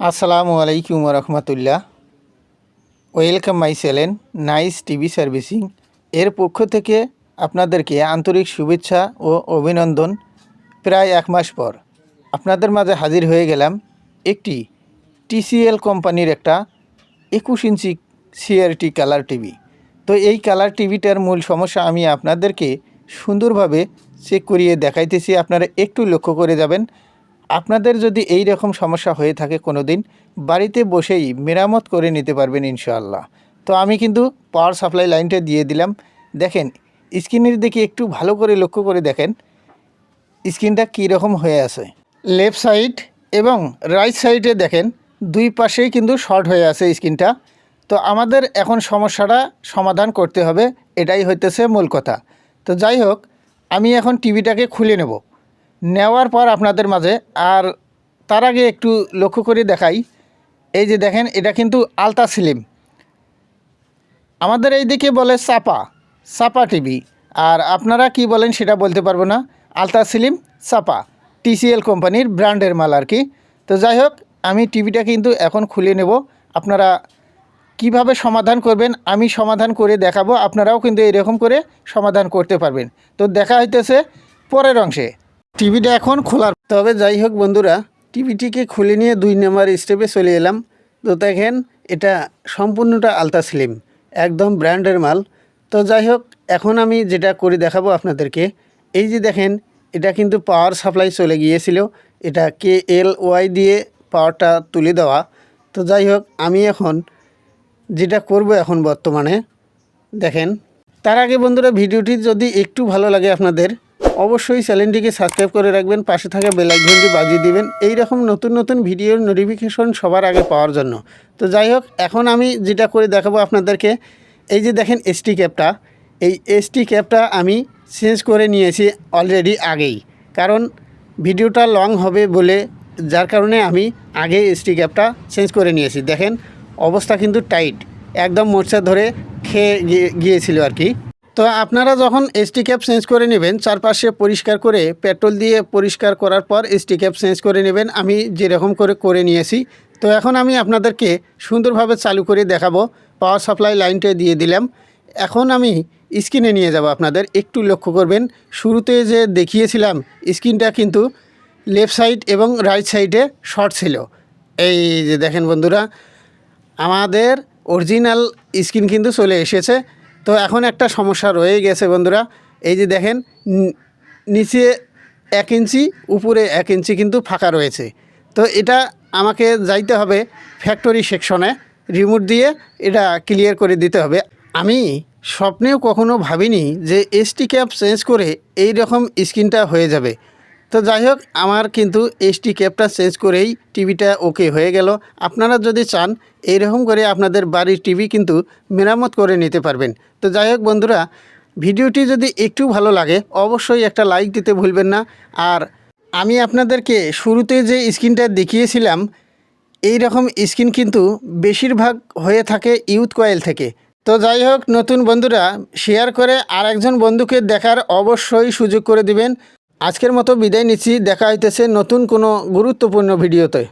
আসসালামু আলাইকুম রহমতুল্লাহ। ওয়েলকাম মাই সেলেন নাইস টিভি সার্ভিসিং এর পক্ষ থেকে আপনাদেরকে আন্তরিক শুভেচ্ছা ও অভিনন্দন। প্রায় এক মাস পর আপনাদের মাঝে হাজির হয়ে গেলাম একটি টিসিএল কোম্পানির একটা একুশ ইঞ্চি সিআরটি কালার টিভি তো এই কালার টিভিটার মূল সমস্যা আমি আপনাদেরকে সুন্দরভাবে চেক করিয়ে দেখাইতেছি। আপনারা একটু লক্ষ্য করে যাবেন। আপনাদের যদি এই রকম সমস্যা হয়ে থাকে কোনো দিন বাড়িতে বসেই মেরামত করে নিতে পারবেন ইনশাআল্লাহ। তো আমি কিন্তু পাওয়ার সাপ্লাই লাইনটা দিয়ে দিলাম। দেখেন, স্ক্রিনের দিকে একটু ভালো করে লক্ষ্য করে দেখেন, স্ক্রিনটা কী রকম হয়ে আছে। লেফট সাইড এবং রাইট সাইডে দেখেন, দুই পাশেই কিন্তু শর্ট হয়ে আছে স্ক্রিনটা। তো আমাদের এখন সমস্যাটা সমাধান করতে হবে, এটাই হইতেছে মূল কথা। তো যাই হোক, আমি এখন টিভিটাকে খুলে নেব। নেওয়ার পর আপনাদের মাঝে, আর তার আগে একটু লক্ষ্য করে দেখাই। এই যে দেখেন, এটা কিন্তু আলতা সিলিম। আমাদের এই দিকে বলে চাপা চাপা টিভি। আর আপনারা কি বলেন সেটা বলতে পারব না। আলতা স্লিম, চাপা, টিসিএল কোম্পানির ব্র্যান্ডের মাল আর কি। তো যাই হোক, আমি টিভিটা কিন্তু এখন খুলে নেব। আপনারা কীভাবে সমাধান করবেন, আমি সমাধান করে দেখাবো। আপনারাও কিন্তু এরকম করে সমাধান করতে পারবেন। তো দেখা হইতেছে পরের অংশে। টিভিটা এখন খোলার। তবে যাই হোক বন্ধুরা, টিভিটিকে খুলে নিয়ে দুই নম্বর স্টেপে চলে এলাম। তো দেখেন, এটা সম্পূর্ণটা আলতা স্লিম একদম ব্র্যান্ডের মাল। তো যাই হোক, এখন আমি যেটা করে দেখাবো আপনাদেরকে, এই যে দেখেন, এটা কিন্তু পাওয়ার সাপ্লাই চলে গিয়েছিল। এটা কে এল ওয়াই দিয়ে পাওয়ারটা তুলে দেওয়া। তো যাই হোক, আমি এখন যেটা করব এখন বর্তমানে, দেখেন। তার আগে বন্ধুরা, ভিডিওটি যদি একটু ভালো লাগে আপনাদের অবশ্যই চ্যানেলটিকে সাবস্ক্রাইব করে রাখবেন, পাশে থাকা বেল আইকনটি বাজিয়ে দিবেন। এই রকম নতুন নতুন ভিডিওর নোটিফিকেশন সবার আগে পাওয়ার জন্য। তো যাই হোক, এখন আমি যেটা করে দেখাবো আপনাদেরকে, এই যে দেখেন এসটি ক্যাপটা এই এসটি ক্যাপটা আমি চেঞ্জ করে নিয়েছি অলরেডি আগেই। কারণ ভিডিওটা লং হবে বলে, যার কারণে আমি আগে এসটি ক্যাপটা চেঞ্জ করে নিয়েছি। দেখেন, অবস্থা কিন্তু টাইট একদম মোর্চা ধরে খেয়ে গিয়ে- গিয়েছিল আর কি। তো আপনারা যখন এসটি ক্যাপ চেঞ্জ করে নেবেন, চারপাশে পরিষ্কার করে পেট্রোল দিয়ে পরিষ্কার করার পর এসটি ক্যাপ চেঞ্জ করে নেবেন, আমি যেরকম করে করে নিয়েছি। তো এখন আমি আপনাদেরকে সুন্দরভাবে চালু করে দেখাবো পাওয়ার সাপ্লাই লাইনটা দিয়ে দিলাম। এখন আমি স্ক্রিনে নিয়ে যাব আপনাদের, একটু লক্ষ্য করবেন, শুরুতে যে দেখিয়েছিলাম স্ক্রিনটা কিন্তু লেফট সাইড এবং রাইট সাইডে শর্ট ছিল। এই যে দেখেন বন্ধুরা, আমাদের অরিজিনাল স্ক্রিন কিন্তু চলে এসেছে। তো এখন একটা সমস্যা রয়ে গেছে বন্ধুরা। এই যে দেখেন নিচে এক ইঞ্চি, উপরে এক ইঞ্চি কিন্তু ফাঁকা রয়েছে। তো এটা আমাকে যাইতে হবে ফ্যাক্টরি সেকশনে রিমোট দিয়ে এটা ক্লিয়ার করে দিতে হবে। আমি স্বপ্নেও কখনো ভাবিনি যে এসটি ক্যাপ চেঞ্জ করে এই রকম স্ক্রিনটা হয়ে যাবে। তো যাই হোক, আমার কিন্তু এসটি ক্যাপটা চেঞ্জ করেই টিভিটা ওকে হয়ে গেল। আপনারা যদি চান, এইরকম করে আপনাদের বাড়ির টিভি কিন্তু মেরামত করে নিতে পারবেন। তো যাই হোক বন্ধুরা, ভিডিওটি যদি একটু ভালো লাগে, অবশ্যই একটা লাইক দিতে ভুলবেন না। আর আমি আপনাদেরকে শুরুতে যে স্ক্রিনটা দেখিয়েছিলাম এই রকম স্কিন কিন্তু বেশিরভাগ হয়ে থাকে ইউথ কয়েল থেকে। তো যাই হোক, নতুন বন্ধুরা শেয়ার করে আরেকজন বন্ধুকে দেখার অবশ্যই সুযোগ করে দিবেন। আজকের মতো বিদায় নিচ্ছি। দেখা হইতেছে নতুন কোনো গুরুত্বপূর্ণ ভিডিওতে।